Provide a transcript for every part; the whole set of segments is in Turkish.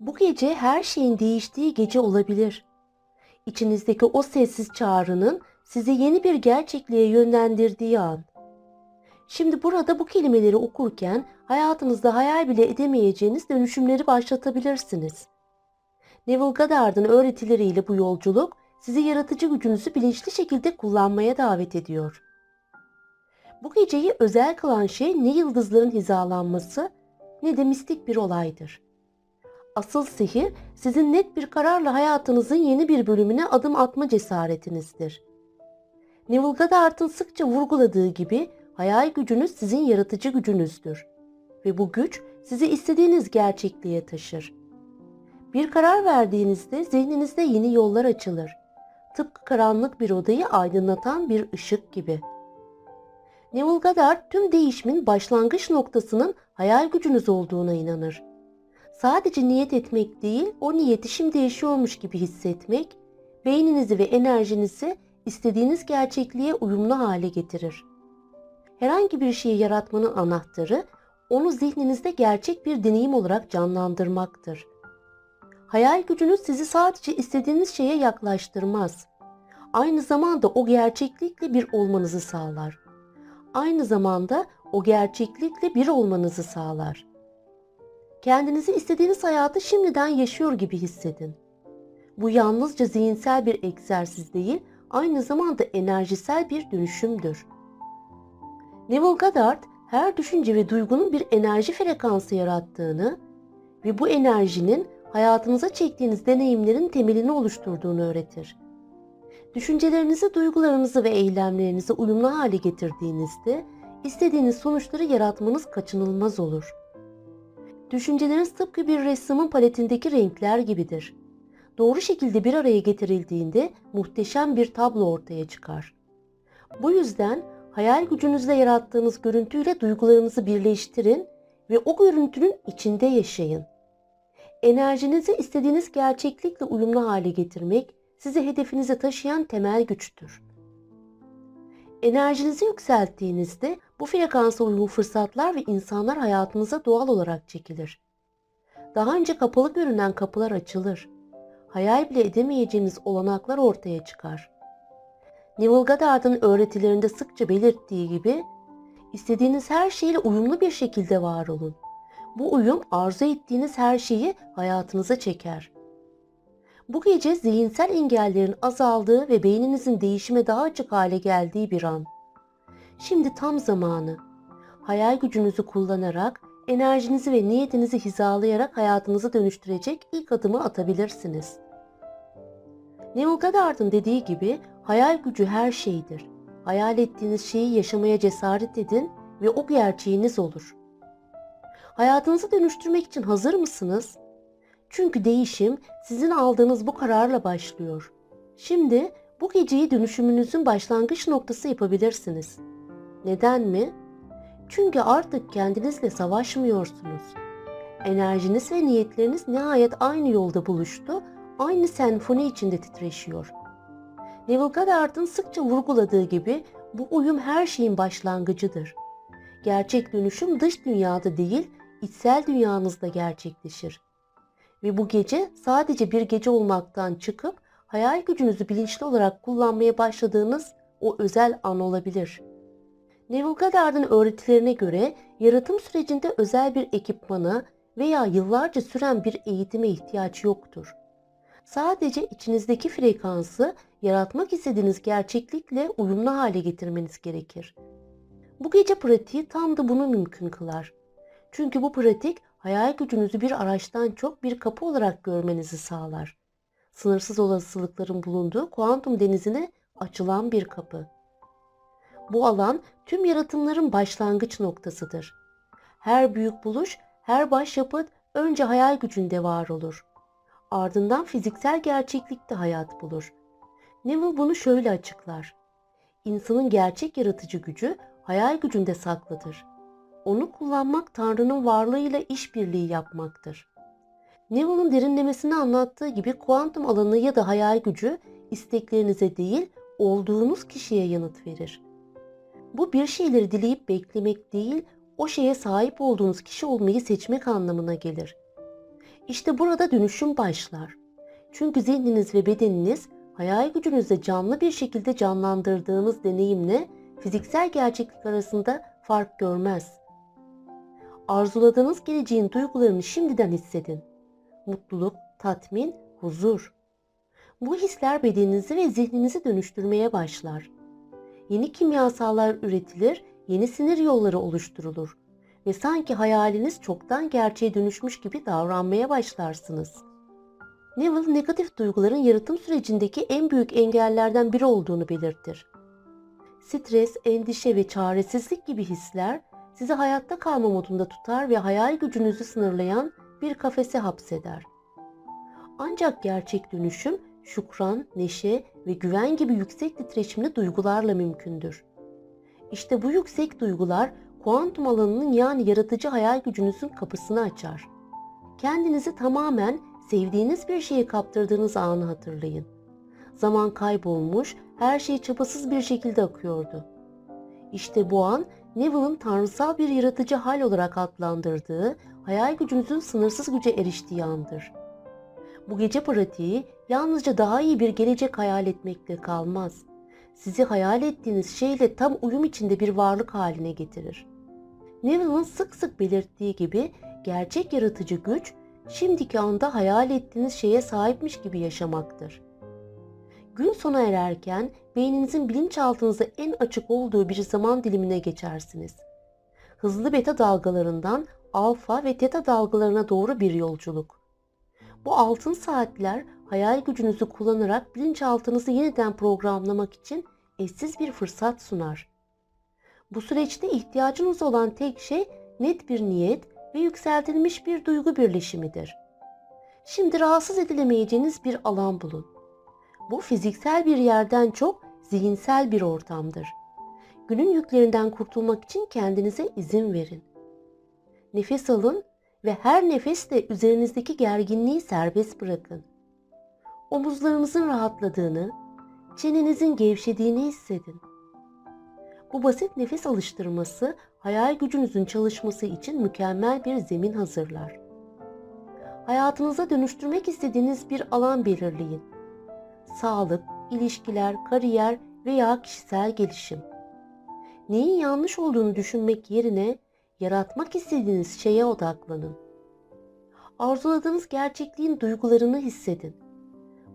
Bu gece her şeyin değiştiği gece olabilir. İçinizdeki o sessiz çağrının sizi yeni bir gerçekliğe yönlendirdiği an. Şimdi burada bu kelimeleri okurken hayatınızda hayal bile edemeyeceğiniz dönüşümleri başlatabilirsiniz. Neville Goddard'ın öğretileriyle bu yolculuk sizi yaratıcı gücünüzü bilinçli şekilde kullanmaya davet ediyor. Bu geceyi özel kılan şey ne yıldızların hizalanması ne de mistik bir olaydır. Asıl sihir sizin net bir kararla hayatınızın yeni bir bölümüne adım atma cesaretinizdir. Neville Goddard'ın sıkça vurguladığı gibi hayal gücünüz sizin yaratıcı gücünüzdür ve bu güç sizi istediğiniz gerçekliğe taşır. Bir karar verdiğinizde zihninizde yeni yollar açılır. Tıpkı karanlık bir odayı aydınlatan bir ışık gibi. Neville Goddard tüm değişimin başlangıç noktasının hayal gücünüz olduğuna inanır. Sadece niyet etmek değil, o niyeti şimdi yaşıyormuş gibi hissetmek, beyninizi ve enerjinizi istediğiniz gerçekliğe uyumlu hale getirir. Herhangi bir şeyi yaratmanın anahtarı, onu zihninizde gerçek bir deneyim olarak canlandırmaktır. Hayal gücünüz sizi sadece istediğiniz şeye yaklaştırmaz. Aynı zamanda o gerçeklikle bir olmanızı sağlar. Aynı zamanda o gerçeklikle bir olmanızı sağlar. Kendinizi istediğiniz hayatı şimdiden yaşıyor gibi hissedin. Bu yalnızca zihinsel bir egzersiz değil, aynı zamanda enerjisel bir dönüşümdür. Neville Goddard her düşünce ve duygunun bir enerji frekansı yarattığını ve bu enerjinin hayatınıza çektiğiniz deneyimlerin temelini oluşturduğunu öğretir. Düşüncelerinizi, duygularınızı ve eylemlerinizi uyumlu hale getirdiğinizde istediğiniz sonuçları yaratmanız kaçınılmaz olur. Düşünceleriniz tıpkı bir ressamın paletindeki renkler gibidir. Doğru şekilde bir araya getirildiğinde muhteşem bir tablo ortaya çıkar. Bu yüzden hayal gücünüzle yarattığınız görüntüyle duygularınızı birleştirin ve o görüntünün içinde yaşayın. Enerjinizi istediğiniz gerçeklikle uyumlu hale getirmek sizi hedefinize taşıyan temel güçtür. Enerjinizi yükselttiğinizde bu frekansa uygun fırsatlar ve insanlar hayatınıza doğal olarak çekilir. Daha önce kapalı görünen kapılar açılır. Hayal bile edemeyeceğiniz olanaklar ortaya çıkar. Neville Goddard'ın öğretilerinde sıkça belirttiği gibi istediğiniz her şeyle uyumlu bir şekilde var olun. Bu uyum arzu ettiğiniz her şeyi hayatınıza çeker. Bu gece zihinsel engellerin azaldığı ve beyninizin değişime daha açık hale geldiği bir an. Şimdi tam zamanı. Hayal gücünüzü kullanarak, enerjinizi ve niyetinizi hizalayarak hayatınızı dönüştürecek ilk adımı atabilirsiniz. Neville Goddard'ın dediği gibi hayal gücü her şeydir. Hayal ettiğiniz şeyi yaşamaya cesaret edin ve o gerçeğiniz olur. Hayatınızı dönüştürmek için hazır mısınız? Çünkü değişim sizin aldığınız bu kararla başlıyor. Şimdi bu geceyi dönüşümünüzün başlangıç noktası yapabilirsiniz. Neden mi? Çünkü artık kendinizle savaşmıyorsunuz. Enerjiniz ve niyetleriniz nihayet aynı yolda buluştu, aynı senfoni içinde titreşiyor. Neville Goddard'ın sıkça vurguladığı gibi bu uyum her şeyin başlangıcıdır. Gerçek dönüşüm dış dünyada değil, içsel dünyanızda gerçekleşir. Ve bu gece sadece bir gece olmaktan çıkıp hayal gücünüzü bilinçli olarak kullanmaya başladığınız o özel an olabilir. Neville Goddard'ın öğretilerine göre yaratım sürecinde özel bir ekipmana veya yıllarca süren bir eğitime ihtiyaç yoktur. Sadece içinizdeki frekansı yaratmak istediğiniz gerçeklikle uyumlu hale getirmeniz gerekir. Bu gece pratiği tam da bunu mümkün kılar. Çünkü bu pratik hayal gücünüzü bir araçtan çok bir kapı olarak görmenizi sağlar. Sınırsız olasılıkların bulunduğu kuantum denizine açılan bir kapı. Bu alan tüm yaratımların başlangıç noktasıdır. Her büyük buluş, her başyapıt önce hayal gücünde var olur. Ardından fiziksel gerçeklikte hayat bulur. Neville bunu şöyle açıklar. İnsanın gerçek yaratıcı gücü hayal gücünde saklıdır. Onu kullanmak Tanrı'nın varlığıyla işbirliği yapmaktır. Neville'ın derinlemesine anlattığı gibi kuantum alanı ya da hayal gücü isteklerinize değil, olduğunuz kişiye yanıt verir. Bu bir şeyleri dileyip beklemek değil, o şeye sahip olduğunuz kişi olmayı seçmek anlamına gelir. İşte burada dönüşüm başlar. Çünkü zihniniz ve bedeniniz hayal gücünüzde canlı bir şekilde canlandırdığınız deneyimle fiziksel gerçeklik arasında fark görmez. Arzuladığınız geleceğin duygularını şimdiden hissedin. Mutluluk, tatmin, huzur. Bu hisler bedeninizi ve zihninizi dönüştürmeye başlar. Yeni kimyasallar üretilir, yeni sinir yolları oluşturulur ve sanki hayaliniz çoktan gerçeğe dönüşmüş gibi davranmaya başlarsınız. Neville negatif duyguların yaratım sürecindeki en büyük engellerden biri olduğunu belirtir. Stres, endişe ve çaresizlik gibi hisler sizi hayatta kalma modunda tutar ve hayal gücünüzü sınırlayan bir kafese hapseder. Ancak gerçek dönüşüm şükran, neşe ve güven gibi yüksek titreşimli duygularla mümkündür. İşte bu yüksek duygular kuantum alanının yani yaratıcı hayal gücünüzün kapısını açar. Kendinizi tamamen sevdiğiniz bir şeye kaptırdığınız anı hatırlayın. Zaman kaybolmuş, her şey çabasız bir şekilde akıyordu. İşte bu an Neville'ın tanrısal bir yaratıcı hal olarak adlandırdığı hayal gücünüzün sınırsız güce eriştiği andır. Bu gece pratiği yalnızca daha iyi bir gelecek hayal etmekle kalmaz. Sizi hayal ettiğiniz şeyle tam uyum içinde bir varlık haline getirir. Neville'ın sık sık belirttiği gibi gerçek yaratıcı güç şimdiki anda hayal ettiğiniz şeye sahipmiş gibi yaşamaktır. Gün sona ererken beyninizin bilinçaltınıza en açık olduğu bir zaman dilimine geçersiniz. Hızlı beta dalgalarından alfa ve teta dalgalarına doğru bir yolculuk. Bu altın saatler hayal gücünüzü kullanarak bilinçaltınızı yeniden programlamak için eşsiz bir fırsat sunar. Bu süreçte ihtiyacınız olan tek şey net bir niyet ve yükseltilmiş bir duygu birleşimidir. Şimdi rahatsız edilemeyeceğiniz bir alan bulun. Bu fiziksel bir yerden çok zihinsel bir ortamdır. Günün yüklerinden kurtulmak için kendinize izin verin. Nefes alın ve her nefesle üzerinizdeki gerginliği serbest bırakın. Omuzlarınızın rahatladığını, çenenizin gevşediğini hissedin. Bu basit nefes alıştırması hayal gücünüzün çalışması için mükemmel bir zemin hazırlar. Hayatınıza dönüştürmek istediğiniz bir alan belirleyin. Sağlık, ilişkiler, kariyer veya kişisel gelişim. Neyin yanlış olduğunu düşünmek yerine yaratmak istediğiniz şeye odaklanın. Arzuladığınız gerçekliğin duygularını hissedin.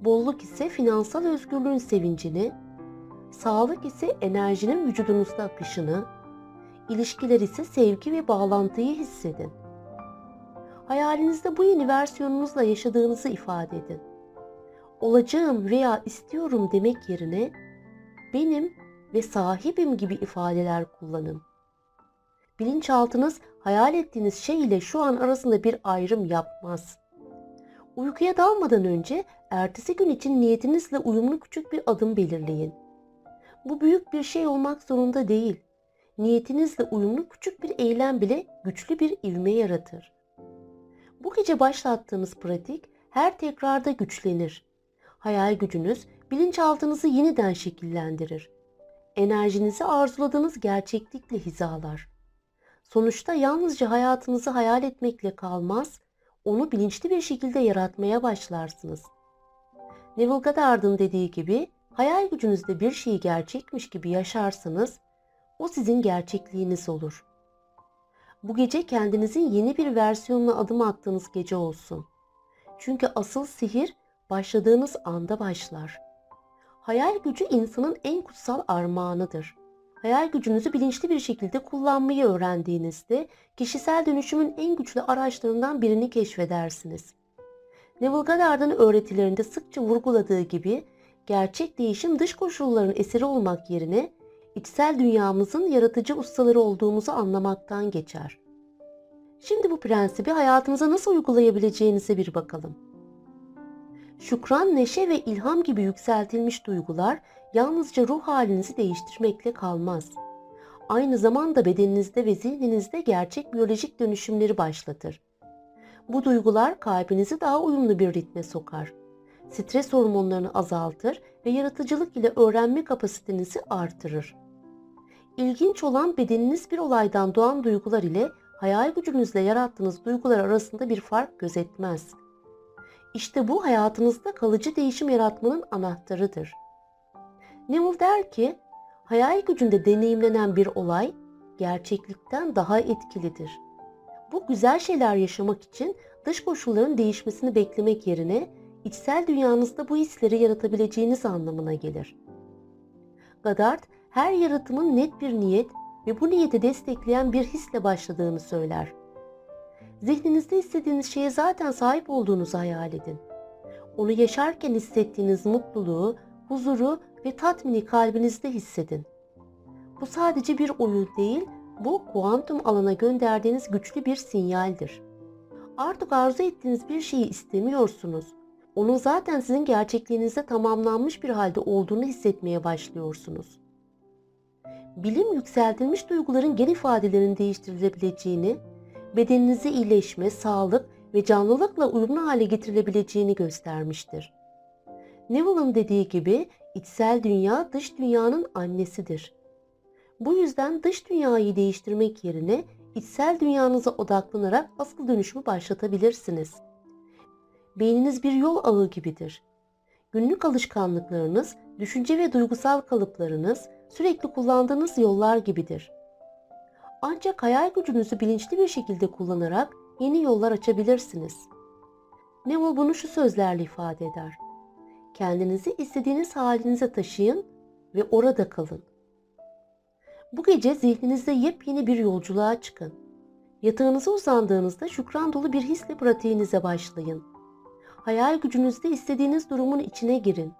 Bolluk ise finansal özgürlüğün sevincini, sağlık ise enerjinin vücudunuzda akışını, ilişkiler ise sevgi ve bağlantıyı hissedin. Hayalinizde bu yeni versiyonunuzla yaşadığınızı ifade edin. Olacağım veya istiyorum demek yerine benim ve sahibim gibi ifadeler kullanın. Bilinçaltınız hayal ettiğiniz şey ile şu an arasında bir ayrım yapmaz. Uykuya dalmadan önce ertesi gün için niyetinizle uyumlu küçük bir adım belirleyin. Bu büyük bir şey olmak zorunda değil. Niyetinizle uyumlu küçük bir eylem bile güçlü bir ivme yaratır. Bu gece başlattığınız pratik her tekrarda güçlenir. Hayal gücünüz bilinçaltınızı yeniden şekillendirir. Enerjinizi arzuladığınız gerçeklikle hizalar. Sonuçta yalnızca hayatınızı hayal etmekle kalmaz, onu bilinçli bir şekilde yaratmaya başlarsınız. Neville Goddard'ın dediği gibi hayal gücünüzde bir şeyi gerçekmiş gibi yaşarsanız o sizin gerçekliğiniz olur. Bu gece kendinizin yeni bir versiyonuna adım attığınız gece olsun. Çünkü asıl sihir başladığınız anda başlar. Hayal gücü insanın en kutsal armağanıdır. Hayal gücünüzü bilinçli bir şekilde kullanmayı öğrendiğinizde kişisel dönüşümün en güçlü araçlarından birini keşfedersiniz. Neville Goddard'ın öğretilerinde sıkça vurguladığı gibi gerçek değişim dış koşulların eseri olmak yerine içsel dünyamızın yaratıcı ustaları olduğumuzu anlamaktan geçer. Şimdi bu prensibi hayatımıza nasıl uygulayabileceğinize bir bakalım. Şükran, neşe ve ilham gibi yükseltilmiş duygular yalnızca ruh halinizi değiştirmekle kalmaz. Aynı zamanda bedeninizde ve zihninizde gerçek biyolojik dönüşümleri başlatır. Bu duygular kalbinizi daha uyumlu bir ritme sokar. Stres hormonlarını azaltır ve yaratıcılık ile öğrenme kapasitenizi artırır. İlginç olan bedeniniz bir olaydan doğan duygular ile hayal gücünüzle yarattığınız duygular arasında bir fark gözetmez. İşte bu hayatınızda kalıcı değişim yaratmanın anahtarıdır. Neville der ki, hayal gücünde deneyimlenen bir olay gerçeklikten daha etkilidir. Bu güzel şeyler yaşamak için dış koşulların değişmesini beklemek yerine içsel dünyanızda bu hisleri yaratabileceğiniz anlamına gelir. Goddard, her yaratımın net bir niyet ve bu niyeti destekleyen bir hisle başladığını söyler. Zihninizde istediğiniz şeye zaten sahip olduğunuzu hayal edin. Onu yaşarken hissettiğiniz mutluluğu, huzuru ve tatmini kalbinizde hissedin. Bu sadece bir oyun değil, bu kuantum alana gönderdiğiniz güçlü bir sinyaldir. Artık arzu ettiğiniz bir şeyi istemiyorsunuz. Onun zaten sizin gerçekliğinizde tamamlanmış bir halde olduğunu hissetmeye başlıyorsunuz. Bilim yükseltilmiş duyguların gen ifadelerinin değiştirilebileceğini, bedeninizi iyileşme, sağlık ve canlılıkla uyumlu hale getirilebileceğini göstermiştir. Neville'ın dediği gibi içsel dünya dış dünyanın annesidir. Bu yüzden dış dünyayı değiştirmek yerine içsel dünyanıza odaklanarak asıl dönüşümü başlatabilirsiniz. Beyniniz bir yol ağı gibidir. Günlük alışkanlıklarınız, düşünce ve duygusal kalıplarınız sürekli kullandığınız yollar gibidir. Ancak hayal gücünüzü bilinçli bir şekilde kullanarak yeni yollar açabilirsiniz. Neville bunu şu sözlerle ifade eder. Kendinizi istediğiniz halinize taşıyın ve orada kalın. Bu gece zihninizde yepyeni bir yolculuğa çıkın. Yatağınıza uzandığınızda şükran dolu bir hisle pratiğinize başlayın. Hayal gücünüzde istediğiniz durumun içine girin.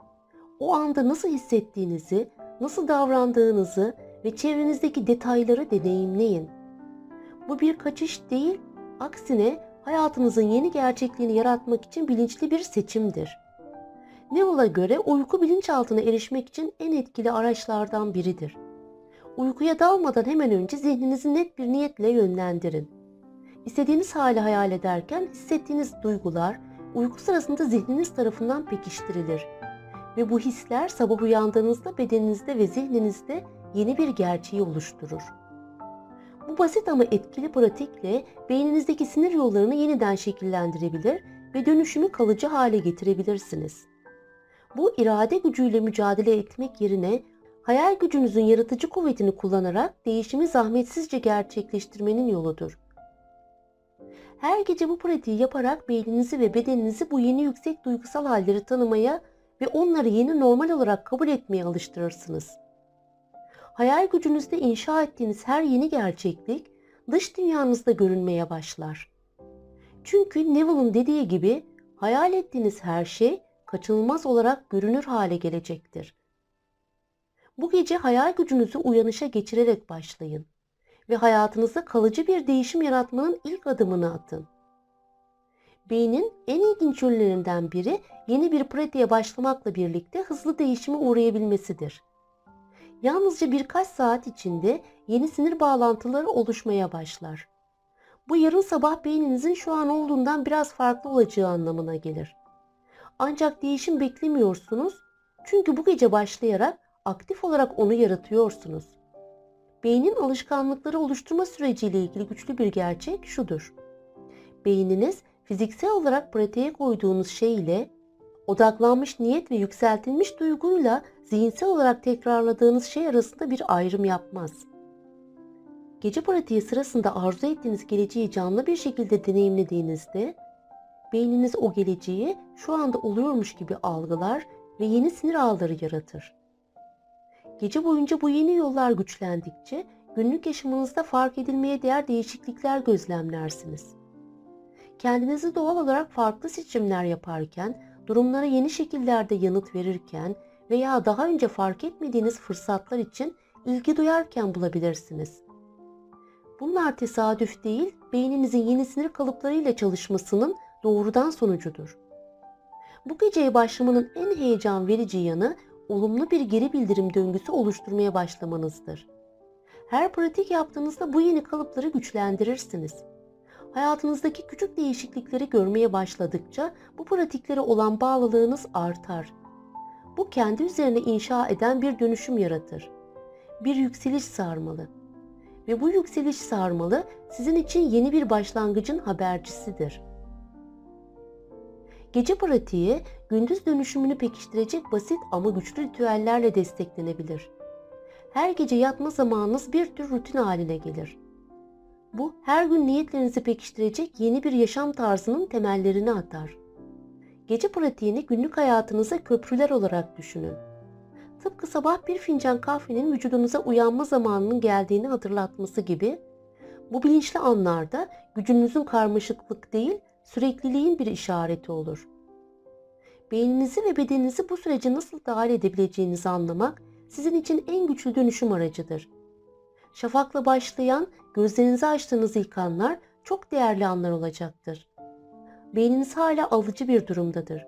O anda nasıl hissettiğinizi, nasıl davrandığınızı ve çevrenizdeki detayları deneyimleyin. Bu bir kaçış değil, aksine hayatınızın yeni gerçekliğini yaratmak için bilinçli bir seçimdir. Neville'a göre uyku bilinçaltına erişmek için en etkili araçlardan biridir. Uykuya dalmadan hemen önce zihninizi net bir niyetle yönlendirin. İstediğiniz hali hayal ederken hissettiğiniz duygular uyku sırasında zihniniz tarafından pekiştirilir. Ve bu hisler sabah uyandığınızda bedeninizde ve zihninizde yeni bir gerçeği oluşturur. Bu basit ama etkili pratikle beyninizdeki sinir yollarını yeniden şekillendirebilir ve dönüşümü kalıcı hale getirebilirsiniz. Bu irade gücüyle mücadele etmek yerine hayal gücünüzün yaratıcı kuvvetini kullanarak değişimi zahmetsizce gerçekleştirmenin yoludur. Her gece bu pratiği yaparak beyninizi ve bedeninizi bu yeni yüksek duygusal halleri tanımaya ve onları yeni normal olarak kabul etmeye alıştırırsınız. Hayal gücünüzde inşa ettiğiniz her yeni gerçeklik dış dünyanızda görünmeye başlar. Çünkü Neville'ın dediği gibi hayal ettiğiniz her şey kaçınılmaz olarak görünür hale gelecektir. Bu gece hayal gücünüzü uyanışa geçirerek başlayın ve hayatınızda kalıcı bir değişim yaratmanın ilk adımını atın. Beynin en ilginç yönlerinden biri yeni bir pratiğe başlamakla birlikte hızlı değişime uğrayabilmesidir. Yalnızca birkaç saat içinde yeni sinir bağlantıları oluşmaya başlar. Bu yarın sabah beyninizin şu an olduğundan biraz farklı olacağı anlamına gelir. Ancak değişim beklemiyorsunuz çünkü bu gece başlayarak aktif olarak onu yaratıyorsunuz. Beynin alışkanlıkları oluşturma süreciyle ilgili güçlü bir gerçek şudur. Beyniniz fiziksel olarak pratiğe koyduğunuz şey ile odaklanmış niyet ve yükseltilmiş duyguyla zihinsel olarak tekrarladığınız şey arasında bir ayrım yapmaz. Gece pratiği sırasında arzu ettiğiniz geleceği canlı bir şekilde deneyimlediğinizde beyniniz o geleceği şu anda oluyormuş gibi algılar ve yeni sinir ağları yaratır. Gece boyunca bu yeni yollar güçlendikçe günlük yaşamınızda fark edilmeye değer değişiklikler gözlemlersiniz. Kendinizi doğal olarak farklı seçimler yaparken, durumlara yeni şekillerde yanıt verirken veya daha önce fark etmediğiniz fırsatlar için ilgi duyarken bulabilirsiniz. Bunlar tesadüf değil, beyninizin yeni sinir kalıplarıyla çalışmasının doğrudan sonucudur. Bu geceye başlamanın en heyecan verici yanı olumlu bir geri bildirim döngüsü oluşturmaya başlamanızdır. Her pratik yaptığınızda bu yeni kalıpları güçlendirirsiniz. Hayatınızdaki küçük değişiklikleri görmeye başladıkça bu pratiklere olan bağlılığınız artar. Bu kendi üzerine inşa eden bir dönüşüm yaratır. Bir yükseliş sarmalı. Ve bu yükseliş sarmalı sizin için yeni bir başlangıcın habercisidir. Gece pratiği gündüz dönüşümünü pekiştirecek basit ama güçlü ritüellerle desteklenebilir. Her gece yatma zamanınız bir tür rutin haline gelir. Bu her gün niyetlerinizi pekiştirecek yeni bir yaşam tarzının temellerini atar. Gece pratiğini günlük hayatınıza köprüler olarak düşünün. Tıpkı sabah bir fincan kahvenin vücudunuza uyanma zamanının geldiğini hatırlatması gibi bu bilinçli anlarda gücünüzün karmaşıklık değil, sürekliliğin bir işareti olur. Beyninizi ve bedeninizi bu sürece nasıl dahil edebileceğinizi anlamak sizin için en güçlü dönüşüm aracıdır. Şafakla başlayan, gözlerinizi açtığınız ilk anlar çok değerli anlar olacaktır. Beyniniz hala alıcı bir durumdadır.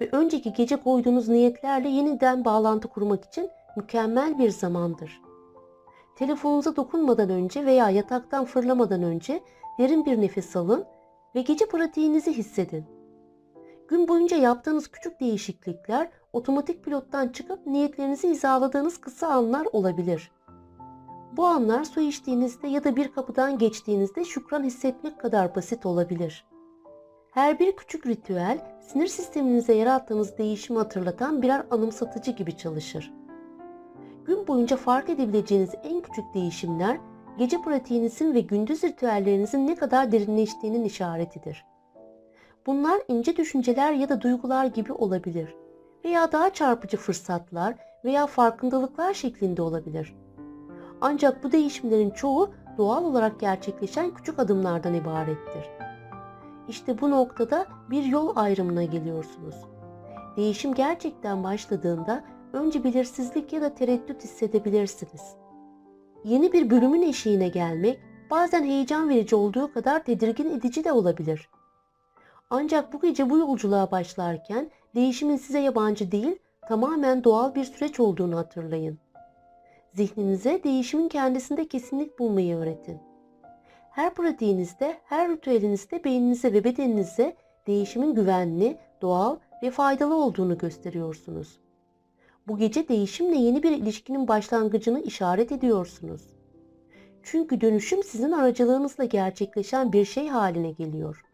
Ve önceki gece koyduğunuz niyetlerle yeniden bağlantı kurmak için mükemmel bir zamandır. Telefonunuza dokunmadan önce veya yataktan fırlamadan önce derin bir nefes alın ve gece pratiğinizi hissedin. Gün boyunca yaptığınız küçük değişiklikler otomatik pilottan çıkıp niyetlerinizi hizaladığınız kısa anlar olabilir. Bu anlar su içtiğinizde ya da bir kapıdan geçtiğinizde şükran hissetmek kadar basit olabilir. Her bir küçük ritüel sinir sisteminize yarattığınız değişimi hatırlatan birer anımsatıcı gibi çalışır. Gün boyunca fark edebileceğiniz en küçük değişimler gece pratiğinizin ve gündüz ritüellerinizin ne kadar derinleştiğinin işaretidir. Bunlar ince düşünceler ya da duygular gibi olabilir veya daha çarpıcı fırsatlar veya farkındalıklar şeklinde olabilir. Ancak bu değişimlerin çoğu doğal olarak gerçekleşen küçük adımlardan ibarettir. İşte bu noktada bir yol ayrımına geliyorsunuz. Değişim gerçekten başladığında önce belirsizlik ya da tereddüt hissedebilirsiniz. Yeni bir bölümün eşiğine gelmek bazen heyecan verici olduğu kadar tedirgin edici de olabilir. Ancak bu gece bu yolculuğa başlarken değişimin size yabancı değil, tamamen doğal bir süreç olduğunu hatırlayın. Zihninize değişimin kendisinde kesinlik bulmayı öğretin. Her pratiğinizde, her ritüelinizde beyninize ve bedeninize değişimin güvenli, doğal ve faydalı olduğunu gösteriyorsunuz. Bu gece değişimle yeni bir ilişkinin başlangıcını işaret ediyorsunuz. Çünkü dönüşüm sizin aracılığınızla gerçekleşen bir şey haline geliyor.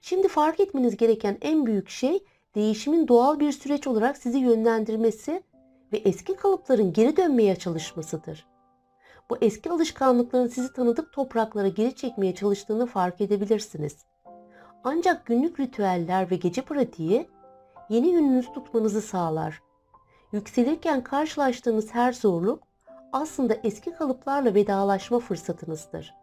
Şimdi fark etmeniz gereken en büyük şey değişimin doğal bir süreç olarak sizi yönlendirmesi ve eski kalıpların geri dönmeye çalışmasıdır. Bu eski alışkanlıkların sizi tanıdık topraklara geri çekmeye çalıştığını fark edebilirsiniz. Ancak günlük ritüeller ve gece pratiği yeni yönünüzü tutmanızı sağlar. Yükselirken karşılaştığınız her zorluk aslında eski kalıplarla vedalaşma fırsatınızdır.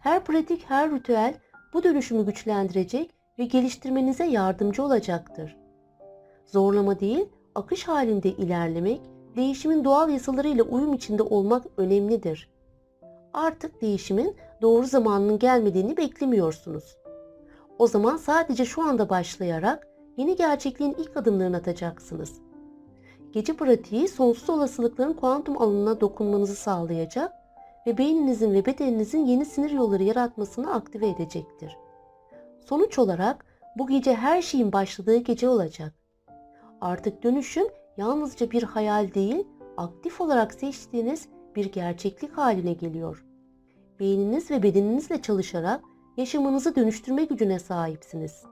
Her pratik, her ritüel bu dönüşümü güçlendirecek ve geliştirmenize yardımcı olacaktır. Zorlama değil, akış halinde ilerlemek, değişimin doğal yasalarıyla uyum içinde olmak önemlidir. Artık değişimin doğru zamanının gelmediğini beklemiyorsunuz. O zaman sadece şu anda başlayarak yeni gerçekliğin ilk adımlarını atacaksınız. Gece pratiği sonsuz olasılıkların kuantum alanına dokunmanızı sağlayacak ve beyninizin ve bedeninizin yeni sinir yolları yaratmasını aktive edecektir. Sonuç olarak bu gece her şeyin başladığı gece olacak. Artık dönüşüm yalnızca bir hayal değil, aktif olarak seçtiğiniz bir gerçeklik haline geliyor. Beyniniz ve bedeninizle çalışarak yaşamınızı dönüştürme gücüne sahipsiniz.